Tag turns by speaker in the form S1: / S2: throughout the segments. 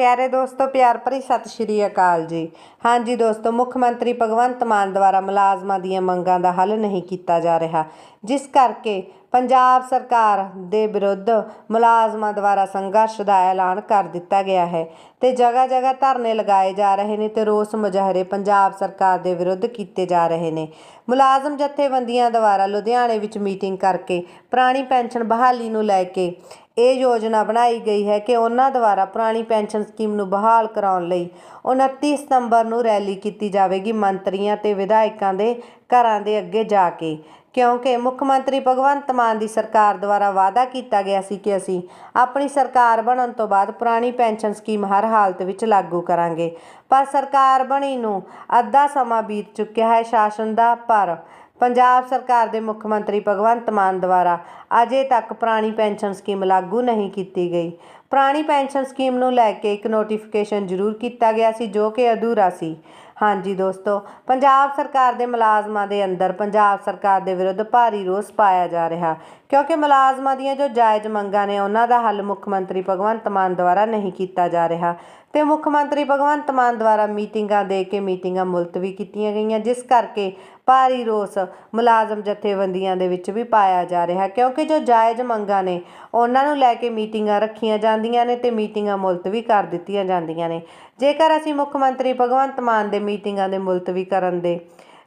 S1: ਪਿਆਰੇ ਦੋਸਤੋ, ਪਿਆਰ ਭਰੀ ਸਤਿ ਸ਼੍ਰੀ ਅਕਾਲ ਜੀ। ਹਾਂਜੀ ਦੋਸਤੋ, ਮੁੱਖ ਮੰਤਰੀ ਭਗਵੰਤ ਮਾਨ ਦੁਆਰਾ ਮੁਲਾਜ਼ਮਾਂ ਦੀਆਂ ਮੰਗਾਂ ਦਾ ਹੱਲ ਨਹੀਂ ਕੀਤਾ ਜਾ ਰਿਹਾ, ਜਿਸ ਕਰਕੇ ਪੰਜਾਬ ਸਰਕਾਰ ਦੇ ਵਿਰੁੱਧ ਮੁਲਾਜ਼ਮਾਂ ਦੁਆਰਾ ਸੰਘਰਸ਼ ਦਾ ਐਲਾਨ ਕਰ ਦਿੱਤਾ ਗਿਆ ਹੈ ਤੇ ਜਗ੍ਹਾ ਜਗ੍ਹਾ ਧਰਨੇ ਲਗਾਏ ਜਾ ਰਹੇ ਨੇ ਤੇ ਰੋਸ ਮੁਜ਼ਾਹਰੇ ਪੰਜਾਬ ਸਰਕਾਰ ਦੇ ਵਿਰੁੱਧ ਕੀਤੇ ਜਾ ਰਹੇ ਨੇ। ਮੁਲਾਜ਼ਮ ਜਥੇਬੰਦੀਆਂ ਦੁਆਰਾ ਲੁਧਿਆਣੇ ਵਿੱਚ ਮੀਟਿੰਗ ਕਰਕੇ ਪੁਰਾਣੀ ਪੈਨਸ਼ਨ ਬਹਾਲੀ ਨੂੰ ਲੈ ਕੇ ਇਹ ਯੋਜਨਾ ਬਣਾਈ ਗਈ ਹੈ ਕਿ ਉਹਨਾਂ ਦੁਆਰਾ ਪੁਰਾਣੀ ਪੈਨਸ਼ਨ ਸਕੀਮ ਨੂੰ ਬਹਾਲ ਕਰਾਉਣ ਲਈ 29 ਸਤੰਬਰ ਨੂੰ ਰੈਲੀ ਕੀਤੀ ਜਾਵੇਗੀ। ਮੰਤਰੀਆਂ ਤੇ ਵਿਧਾਇਕਾਂ ਦੇ ਘਰਾਂ ਦੇ ਅੱਗੇ ਜਾ ਕੇ। ਕਿਉਂਕਿ ਮੁੱਖ ਮੰਤਰੀ ਭਗਵੰਤ ਮਾਨ ਦੀ ਸਰਕਾਰ ਦੁਆਰਾ ਵਾਅਦਾ ਕੀਤਾ ਗਿਆ ਸੀ ਕਿ ਅਸੀਂ ਆਪਣੀ ਸਰਕਾਰ ਬਣਨ ਤੋਂ ਬਾਅਦ ਪੁਰਾਣੀ ਪੈਨਸ਼ਨ ਸਕੀਮ ਹਰ ਹਾਲਤ ਵਿੱਚ ਲਾਗੂ ਕਰਾਂਗੇ। ਪਰ ਸਰਕਾਰ ਬਣੀ ਨੂੰ ਅੱਧਾ ਸਮਾਂ ਬੀਤ ਚੁੱਕਿਆ ਹੈ ਸ਼ਾਸਨ ਦਾ, ਪਰ ਪੰਜਾਬ ਸਰਕਾਰ ਦੇ ਮੁੱਖ ਮੰਤਰੀ ਭਗਵੰਤ ਮਾਨ ਦੁਆਰਾ ਅਜੇ ਤੱਕ ਪੁਰਾਣੀ ਪੈਨਸ਼ਨ ਸਕੀਮ ਲਾਗੂ ਨਹੀਂ ਕੀਤੀ ਗਈ। ਪੁਰਾਣੀ ਪੈਨਸ਼ਨ ਸਕੀਮ ਨੂੰ ਲੈ ਕੇ ਇੱਕ ਨੋਟੀਫਿਕੇਸ਼ਨ ਜ਼ਰੂਰ ਕੀਤਾ ਗਿਆ ਸੀ ਜੋ ਕਿ ਅਧੂਰਾ ਸੀ। ਹਾਂਜੀ ਦੋਸਤੋ, ਪੰਜਾਬ ਸਰਕਾਰ ਦੇ ਮੁਲਾਜ਼ਮਾਂ ਦੇ ਅੰਦਰ ਪੰਜਾਬ ਸਰਕਾਰ ਦੇ ਵਿਰੁੱਧ ਭਾਰੀ ਰੋਸ ਪਾਇਆ ਜਾ ਰਿਹਾ। ਕਿਉਂਕਿ ਮੁਲਾਜ਼ਮਾਂ ਦੀਆਂ ਜੋ ਜਾਇਜ਼ ਮੰਗਾਂ ਨੇ, ਉਹਨਾਂ ਦਾ ਹੱਲ ਮੁੱਖ ਮੰਤਰੀ ਭਗਵੰਤ ਮਾਨ ਦੁਆਰਾ ਨਹੀਂ ਕੀਤਾ ਜਾ ਰਿਹਾ। ਤੇ ਮੁੱਖ ਮੰਤਰੀ ਭਗਵੰਤ ਮਾਨ ਦੁਆਰਾ ਮੀਟਿੰਗਾਂ ਦੇ ਕੇ ਮੀਟਿੰਗਾਂ ਮੁਲਤਵੀ ਕੀਤੀਆਂ ਗਈਆਂ, ਜਿਸ ਕਰਕੇ ਭਾਰੀ ਰੋਸ ਮੁਲਾਜ਼ਮ ਜਥੇਬੰਦੀਆਂ ਦੇ ਵਿੱਚ ਵੀ ਪਾਇਆ ਜਾ ਰਿਹਾ, ਕਿਉਂਕਿ ਜੋ ਜਾਇਜ਼ ਮੰਗਾਂ ਨੇ, ਉਹਨਾਂ ਨੂੰ ਲੈ ਕੇ ਮੀਟਿੰਗਾਂ ਰੱਖੀਆਂ ਜਾਂਦੀਆਂ ਨੇ ਤੇ ਮੀਟਿੰਗਾਂ ਮੁਲਤਵੀ ਕਰ ਦਿੱਤੀਆਂ ਜਾਂਦੀਆਂ ਨੇ। ਜੇਕਰ ਅਸੀਂ ਮੁੱਖ ਮੰਤਰੀ ਭਗਵੰਤ ਮਾਨ ਦੇ ਮੀਟਿੰਗਾਂ ਦੇ ਮੁਲਤਵੀ ਕਰਨ ਦੇ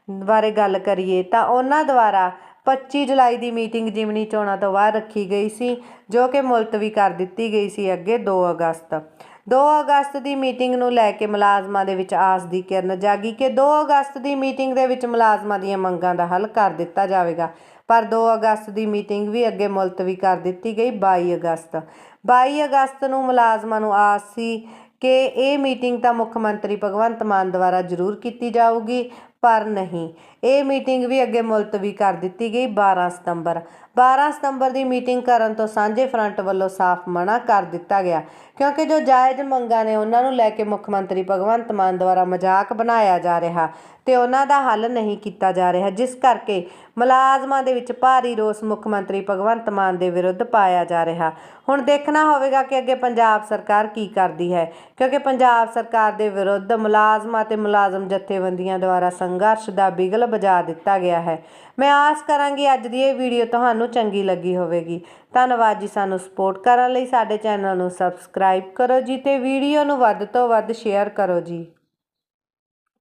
S1: ਬਾਰੇ ਗੱਲ ਕਰੀਏ, ਤਾਂ ਉਹਨਾਂ ਦੁਆਰਾ 25 ਜੁਲਾਈ ਦੀ ਮੀਟਿੰਗ ਜਿਮਨੀ ਚੋਣਾਂ ਤੋਂ ਬਾਅਦ ਰੱਖੀ ਗਈ ਸੀ, ਜੋ ਕਿ ਮੁਲਤਵੀ ਕਰ ਦਿੱਤੀ ਗਈ ਸੀ ਅੱਗੇ 2 ਅਗਸਤ। 2 ਅਗਸਤ ਦੀ ਮੀਟਿੰਗ ਨੂੰ ਲੈ ਕੇ ਮੁਲਾਜ਼ਮਾਂ ਦੇ ਵਿੱਚ ਆਸ ਦੀ ਕਿਰਨ ਜਾਗੀ ਕਿ 2 ਅਗਸਤ ਦੀ ਮੀਟਿੰਗ ਦੇ ਵਿੱਚ ਮੁਲਾਜ਼ਮਾਂ ਦੀਆਂ ਮੰਗਾਂ ਦਾ ਹੱਲ ਕਰ ਦਿੱਤਾ ਜਾਵੇਗਾ। ਪਰ 2 ਅਗਸਤ ਦੀ ਮੀਟਿੰਗ ਵੀ ਅੱਗੇ ਮੁਲਤਵੀ ਕਰ ਦਿੱਤੀ ਗਈ 22 ਅਗਸਤ। 22 ਅਗਸਤ ਨੂੰ ਮੁਲਾਜ਼ਮਾਂ ਨੂੰ ਆਸ ਸੀ ਕਿ ਇਹ ਮੀਟਿੰਗ ਤਾਂ ਮੁੱਖ ਮੰਤਰੀ ਭਗਵੰਤ ਮਾਨ ਦੁਆਰਾ ਜ਼ਰੂਰ ਕੀਤੀ ਜਾਊਗੀ। ਪਰ ਨਹੀਂ। ਇਹ ਮੀਟਿੰਗ ਵੀ ਅੱਗੇ ਮੁਲਤਵੀ ਕਰ ਦਿੱਤੀ ਗਈ 12 ਸਤੰਬਰ। 12 ਸਤੰਬਰ ਦੀ ਮੀਟਿੰਗ ਕਰਨ ਤੋਂ ਸਾਂਝੇ ਫਰੰਟ ਵੱਲੋਂ ਸਾਫ਼ ਮਨਾ ਕਰ ਦਿੱਤਾ ਗਿਆ, ਕਿਉਂਕਿ ਜੋ ਜਾਇਜ਼ ਮੰਗਾਂ ਨੇ ਉਹਨਾਂ ਨੂੰ ਲੈ ਕੇ ਮੁੱਖ ਮੰਤਰੀ ਭਗਵੰਤ ਮਾਨ ਦੁਆਰਾ ਮਜ਼ਾਕ ਬਣਾਇਆ ਜਾ ਰਿਹਾ ਤੇ ਉਹਨਾਂ ਦਾ ਹੱਲ ਨਹੀਂ ਕੀਤਾ ਜਾ ਰਿਹਾ, ਜਿਸ ਕਰਕੇ ਮੁਲਾਜ਼ਮਾਂ ਦੇ ਵਿੱਚ ਭਾਰੀ ਰੋਸ ਮੁੱਖ ਮੰਤਰੀ ਭਗਵੰਤ ਮਾਨ ਦੇ ਵਿਰੁੱਧ ਪਾਇਆ ਜਾ ਰਿਹਾ। ਹੁਣ ਦੇਖਣਾ ਹੋਵੇਗਾ ਕਿ ਅੱਗੇ ਪੰਜਾਬ ਸਰਕਾਰ ਕੀ ਕਰਦੀ ਹੈ, ਕਿਉਂਕਿ ਪੰਜਾਬ ਸਰਕਾਰ ਦੇ ਵਿਰੁੱਧ ਮੁਲਾਜ਼ਮਾਂ ਤੇ ਮੁਲਾਜ਼ਮ ਜਥੇਬੰਦੀਆਂ ਦੁਆਰਾ ਸੰਘਰਸ਼ ਦਾ ਬਿਗਲ ਵਜਾ ਦਿੱਤਾ ਗਿਆ ਹੈ। ਮੈਂ ਆਸ ਕਰਾਂਗੀ ਅੱਜ ਦੀ ਇਹ ਵੀਡੀਓ ਤੁਹਾਨੂੰ ਚੰਗੀ ਲੱਗੀ ਹੋਵੇਗੀ। ਧੰਨਵਾਦ ਜੀ ਸਾਨੂੰ ਸਪੋਰਟ ਕਰਨ ਲਈ। ਸਾਡੇ ਚੈਨਲ ਨੂੰ ਸਬਸਕ੍ਰਾਈਬ ਕਰੋ ਜੀ ਤੇ ਵੀਡੀਓ ਨੂੰ ਵੱਧ ਤੋਂ ਵੱਧ ਸ਼ੇਅਰ ਕਰੋ ਜੀ।